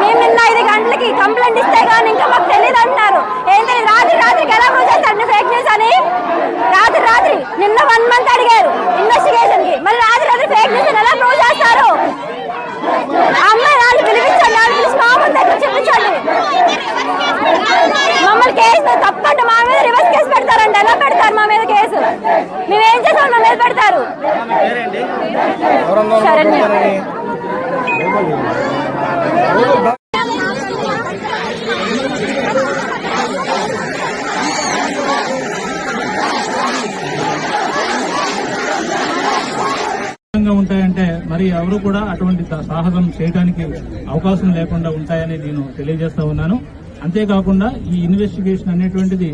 మేము నిన్న ఐదు గంటలకి కంప్లైంట్ ఇస్తే కానీ ఇంకా మాకు తెలియదు అంటున్నారు. ఏంటి రాత్రి రాత్రికి ఎలా ప్రూవ్ చేస్తారండి ఫేక్ న్యూస్ అని. రాత్రి రాత్రి నిన్న వన్ మంత్ అడిగారు ఇన్వెస్టిగేషన్కి. మరి రాత్రి రాత్రి ఫేక్ న్యూస్ ఎలా ప్రూవ్ చేస్తారు? అమ్మాయి వాళ్ళు పిలిపించండి వాళ్ళు పిలిచి మా ముందు దగ్గర చూపించండి. మమ్మల్ని కేసు తప్పంటే మా మీద రివర్స్ కేసు పెడతారండి. ఎలా పెడతారు మా మీద కేసు? మేమేం చేసాం మా మీద పెడతారు. విధంగా ఉంటాయంటే మరి ఎవరు కూడా అటువంటి సాహసం చేయడానికి అవకాశం లేకుండా ఉంటాయని నేను తెలియజేస్తా ఉన్నాను. అంతేకాకుండా ఈ ఇన్వెస్టిగేషన్ అనేటువంటిది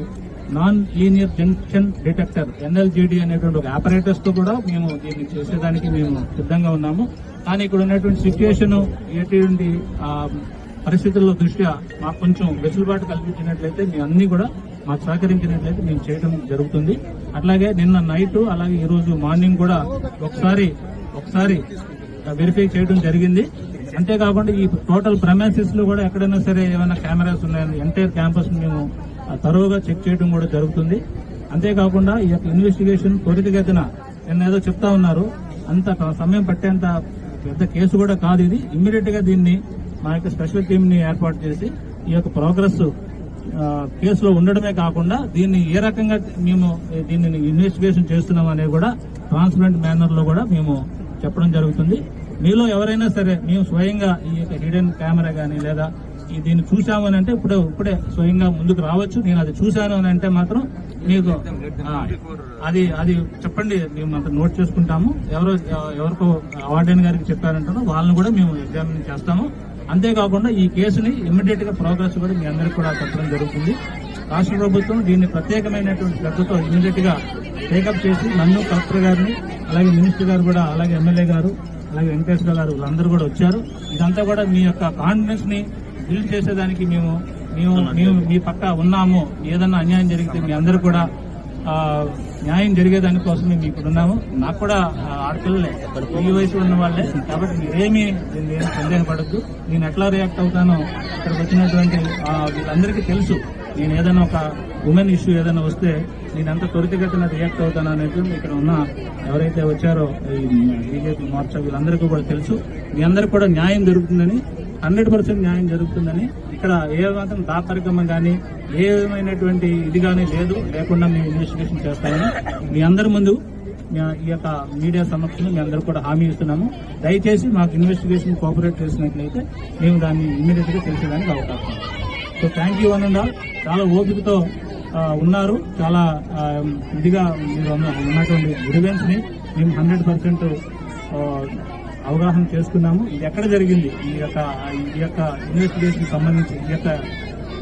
non linear junction detector NLJD అనేటువంటి ఒక ఆపరేటర్స్తో కూడా మేము దీన్ని చేసేదానికి మేము సిద్ధంగా ఉన్నాము. కానీ ఇక్కడ ఉన్నటువంటి సిచ్యుయేషన్ ఎటువంటి పరిస్థితుల్లో దృష్ట్యా మాకు కొంచెం వెసులుబాటు కల్పించినట్లయితే మేము అన్ని కూడా మాకు సహకరించినట్లయితే మేము చేయడం జరుగుతుంది. అట్లాగే నిన్న నైట్ అలాగే ఈ రోజు మార్నింగ్ కూడా ఒకసారి ఒకసారి వెరిఫై చేయడం జరిగింది. అంతేకాకుండా ఈ టోటల్ ప్రమాసిస్లో కూడా ఎక్కడైనా సరే ఏమైనా కెమెరాస్ ఉన్నాయని ఎంటైర్ క్యాంపస్ మేము తరువుగా చెక్ చేయడం కూడా జరుగుతుంది. అంతేకాకుండా ఈ యొక్క ఇన్వెస్టిగేషన్ త్వరితగతిన నిన్న ఏదో చెప్తా ఉన్నారు. అంత సమయం పట్టేంత పెద్ద కేసు కూడా కాదు ఇది. ఇమ్మీడియట్గా దీన్ని మా యొక్క స్పెషల్ టీమ్ని ఏర్పాటు చేసి ఈ యొక్క ప్రోగ్రెస్ కేసులో ఉండడమే కాకుండా దీన్ని ఏ రకంగా మేము దీన్ని ఇన్వెస్టిగేషన్ చేస్తున్నాం అనేది కూడా ట్రాన్స్పరెంట్ మేనర్లో కూడా మేము చెప్పడం జరుగుతుంది. మీలో ఎవరైనా సరే మేము స్వయంగా ఈ యొక్క హిడెన్ కెమెరా కానీ లేదా దీన్ని చూసాము అని అంటే ఇప్పుడే ఇప్పుడే స్వయంగా ముందుకు రావచ్చు. నేను అది చూశాను అని అంటే మాత్రం మీకు ఆ, అది అది చెప్పండి మేము అంత నోట్ చేసుకుంటాము. ఎవరో ఎవరికో వార్డెన్ గారికి చెప్పారంటారో వాళ్ళని కూడా మేము ఎగ్జామిన్ చేస్తాము. అంతేకాకుండా ఈ కేసుని ఇమ్మీడియట్గా ప్రోగ్రెస్ కూడా మీ అందరికి కూడా చెప్పడం జరుగుతుంది. రాష్ట్ర ప్రభుత్వం దీన్ని ప్రత్యేకమైనటువంటి శ్రద్ధతో ఇమ్మీడియట్గా టేకప్ చేసి నన్ను కలెక్టర్ గారిని అలాగే మినిస్టర్ గారు కూడా అలాగే ఎమ్మెల్యే గారు అలాగే వెంకటేశ్వర గారు వీళ్ళందరూ కూడా వచ్చారు. ఇదంతా కూడా మీ యొక్క కాన్ఫిడెన్స్ని బిల్డ్ చేసేదానికి మేము మేము మేము మీ పక్క ఉన్నాము. ఏదన్నా అన్యాయం జరిగితే మీ అందరూ కూడా న్యాయం జరిగేదాని కోసమే మేము ఇక్కడ ఉన్నాము. నాకు కూడా ఆడపిల్లలే. ఈ వయసు ఉన్న వాళ్ళే. కాబట్టి మీరేమీ ఏమీ సందేహపడద్దు. నేను ఎట్లా రియాక్ట్ అవుతానో ఇక్కడికి వచ్చినటువంటి వీళ్ళందరికీ తెలుసు. నేను ఏదైనా ఒక ఉమెన్ ఇష్యూ ఏదైనా వస్తే నేను ఎంత త్వరితగతిన రియాక్ట్ అవుతాను అనేది ఇక్కడ ఉన్న ఎవరైతే వచ్చారో ఈ బీజేపీ మోర్చా వీళ్ళందరికీ కూడా తెలుసు. మీ అందరికీ కూడా న్యాయం జరుగుతుందని హండ్రెడ్ పర్సెంట్ న్యాయం జరుగుతుందని ఇక్కడ ఏ మాత్రం దాపరికం కానీ ఏ విధమైనటువంటి ఇది కానీ లేదు. లేకుండా మేము ఇన్వెస్టిగేషన్ చేస్తామని మీ అందరి ముందు ఈ యొక్క మీడియా సమక్షంలో మీ అందరూ కూడా హామీ ఇస్తున్నాము. దయచేసి మాకు ఇన్వెస్టిగేషన్ కోఆపరేట్ చేసినట్లయితే మేము దాన్ని ఇమీడియట్గా తెలిసేదానికి అవకాశం సో థ్యాంక్ యూ అనండా. చాలా ఓపికతో ఉన్నారు. చాలా ఇదిగా మీరు ఉన్నటువంటి గ్రివెన్స్ని మేము హండ్రెడ్ పర్సెంట్ అవగాహన చేసుకున్నాము. ఇది ఎక్కడ జరిగింది? ఈ యొక్క ఈ యొక్క ఇన్వెస్టిగేషన్ సంబంధించి ఈ యొక్క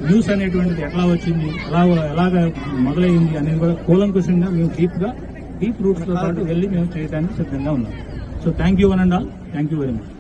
న్యూస్ అనేటువంటిది ఎట్లా వచ్చింది? ఎలా ఎలాగ మొదలైంది అనేది కూడా కూలంకుషంగా మేము డీప్గా డీప్ రూట్స్తో పాటు వెళ్ళి మేము చేయడానికి సిద్ధంగా ఉన్నాం. So thank you one and all thank you very much